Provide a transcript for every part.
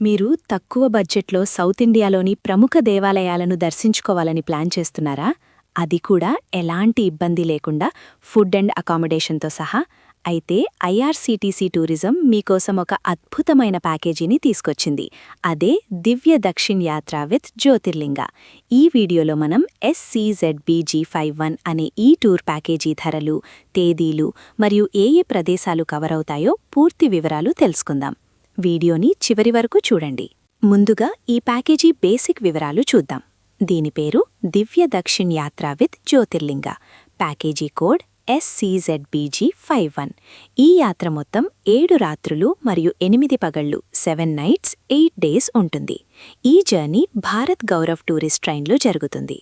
మీరు తక్కువ బడ్జెట్లో సౌత్ ఇండియాలోని ప్రముఖ దేవాలయాలను దర్శించుకోవాలని ప్లాన్ చేస్తున్నారా? అది కూడా ఎలాంటి ఇబ్బంది లేకుండా ఫుడ్ అండ్ అకామిడేషన్తో సహా. అయితే ఐఆర్సీటీసీ టూరిజం మీకోసం ఒక అద్భుతమైన ప్యాకేజీని తీసుకొచ్చింది. అదే దివ్య దక్షిణ్ యాత్ర విత్ జ్యోతిర్లింగ. ఈ వీడియోలో మనం ఎస్సీజెడ్బీజీ ఫైవ్ వన్ అనే ఈ టూర్ ప్యాకేజీ ధరలు తేదీలు మరియు ఏ ఏ ప్రదేశాలు కవర్ అవుతాయో పూర్తి వివరాలు తెలుసుకుందాం. వీడియోని చివరి వరకు చూడండి. ముందుగా ఈ ప్యాకేజీ బేసిక్ వివరాలు చూద్దాం. దీని పేరు Divya Dakshin Yatra with Jyotirlinga. Package code SCZBG five one ఈ యాత్ర మొత్తం ఏడు రాత్రులు మరియు ఎనిమిది పగళ్ళు సెవెన్ నైట్స్ ఎయిట్ డేస్ ఉంటుంది. ఈ జర్నీ భారత్ గౌరవ్ టూరిస్ట్ ట్రైన్లో జరుగుతుంది.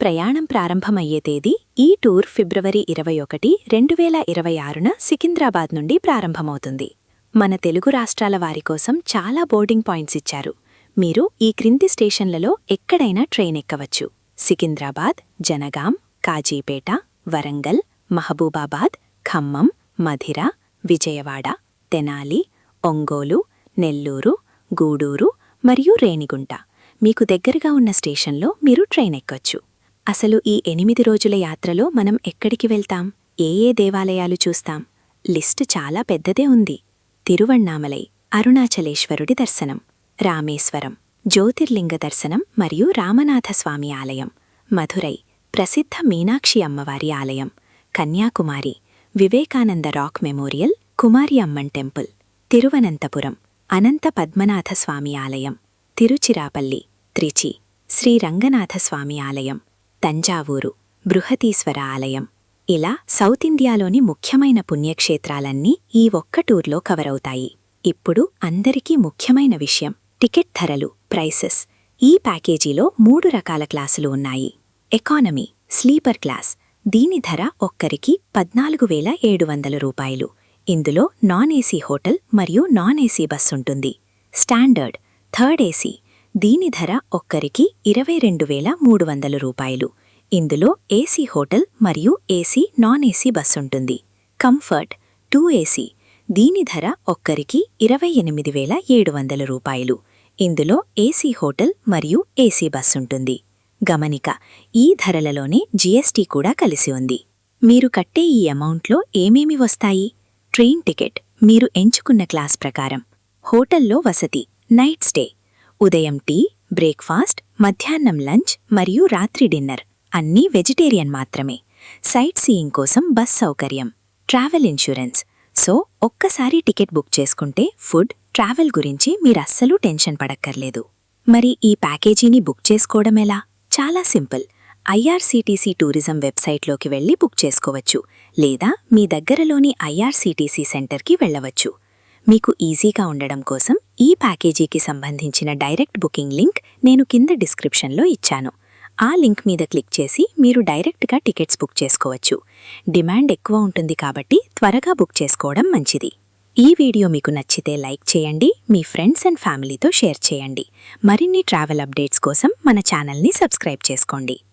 ప్రయాణం ప్రారంభమయ్యే తేదీ ఈ టూర్ ఫిబ్రవరి ఇరవై ఒకటి రెండు వేల ఇరవై ఆరున సికింద్రాబాద్ నుండి ప్రారంభమవుతుంది. మన తెలుగు రాష్ట్రాల వారి కోసం చాలా బోర్డింగ్ పాయింట్స్ ఇచ్చారు. మీరు ఈ క్రింది స్టేషన్లలో ఎక్కడైనా ట్రైన్ ఎక్కవచ్చు. సికింద్రాబాద్ జనగాం కాజీపేట వరంగల్ మహబూబాబాద్ ఖమ్మం మధిర విజయవాడ తెనాలి ఒంగోలు నెల్లూరు గూడూరు మరియు రేణిగుంట. మీకు దగ్గరగా ఉన్న స్టేషన్లో మీరు ట్రైన్ ఎక్కొచ్చు. అసలు ఈ ఎనిమిది రోజుల యాత్రలో మనం ఎక్కడికి వెళ్తాం? ఏ ఏ దేవాలయాలు చూస్తాం? లిస్టు చాలా పెద్దదే ఉంది. తిరువణ్ణామలై అరుణాచలేశ్వరుడి దర్శనం రామేశ్వరం జ్యోతిర్లింగ దర్శనం మరియు రామనాథస్వామి ఆలయం మధురై ప్రసిద్ధ మీనాక్షి అమ్మవారి ఆలయం Kanyakumari Vivekananda rock memorial Kumari Amman temple Thiruvananthapuram Anantha Padmanathaswamy ఆలయం తిరుచిరాపల్లి త్రిచి శ్రీ రంగనాథస్వామి ఆలయం తంజావూరు బృహతీశ్వర ఆలయం ఇలా సౌత్ ఇండియాలోని ముఖ్యమైన పుణ్యక్షేత్రాలన్నీ ఈ ఒక్క టూర్లో కవరవుతాయి. ఇప్పుడు అందరికీ ముఖ్యమైన విషయం టికెట్ ధరలు ప్రైసెస్. ఈ ప్యాకేజీలో మూడు రకాల క్లాసులు ఉన్నాయి. Economy sleeper class. దీని ధర ఒక్కరికి పద్నాలుగు వేల ఏడు వందల రూపాయలు. ఇందులో నాన్ ఏసీ హోటల్ మరియు నాన్ ఏసీ బస్ ఉంటుంది. Standard third AC. దీని ధర ఒక్కరికి ఇరవై రెండు వేల మూడు వందల రూపాయలు. ఇందులో ఏసీ హోటల్ మరియు ఏసీ నాన్ ఏసీ బస్ ఉంటుంది. కంఫర్ట్ టూ ఏసీ దీని ధర ఒక్కరికి ఇరవై ఎనిమిది వేల ఏడు వందల రూపాయలు. ఇందులో ఏసీ హోటల్ మరియు ఏసీ బస్ ఉంటుంది. గమనిక ఈ ధరలలోనే జీఎస్టీ కూడా కలిసి ఉంది. మీరు కట్టే ఈ అమౌంట్లో ఏమేమి వస్తాయి? ట్రైన్ టికెట్ మీరు ఎంచుకున్న క్లాస్ ప్రకారం. హోటల్లో వసతి నైట్ స్టే. ఉదయం టీ బ్రేక్ఫాస్ట్ మధ్యాహ్నం లంచ్ మరియు రాత్రి డిన్నర్. అన్నీ వెజిటేరియన్ మాత్రమే. సైట్ సీయింగ్ కోసం బస్ సౌకర్యం. ట్రావెల్ ఇన్సూరెన్స్ సో ఒక్కసారి టికెట్ బుక్ చేసుకుంటే ఫుడ్ ట్రావెల్ గురించి మీరస్సలు టెన్షన్ పడక్కర్లేదు. మరి ఈ ప్యాకేజీని బుక్ చేసుకోవడం ఎలా? చాలా సింపుల్. ఐఆర్సీటీసీ టూరిజం వెబ్సైట్లోకి వెళ్ళి బుక్ చేసుకోవచ్చు. లేదా మీ దగ్గరలోని ఐఆర్సీటీసీ సెంటర్కి వెళ్ళవచ్చు. మీకు ఈజీగా ఉండడం కోసం ఈ ప్యాకేజీకి సంబంధించిన డైరెక్ట్ బుకింగ్ లింక్ నేను కింద డిస్క్రిప్షన్లో ఇచ్చాను. ఆ లింక్ మీద క్లిక్ చేసి మీరు డైరెక్ట్గా టికెట్స్ బుక్ చేసుకోవచ్చు. డిమాండ్ ఎక్కువ ఉంటుంది కాబట్టి త్వరగా బుక్ చేసుకోవడం మంచిది. ఈ వీడియో మీకు నచ్చితే లైక్ చేయండి మీ ఫ్రెండ్స్ అండ్ ఫ్యామిలీతో షేర్ చేయండి. మరిన్ని ట్రావెల్ అప్డేట్స్ కోసం మన ఛానల్ని సబ్స్క్రైబ్ చేసుకోండి.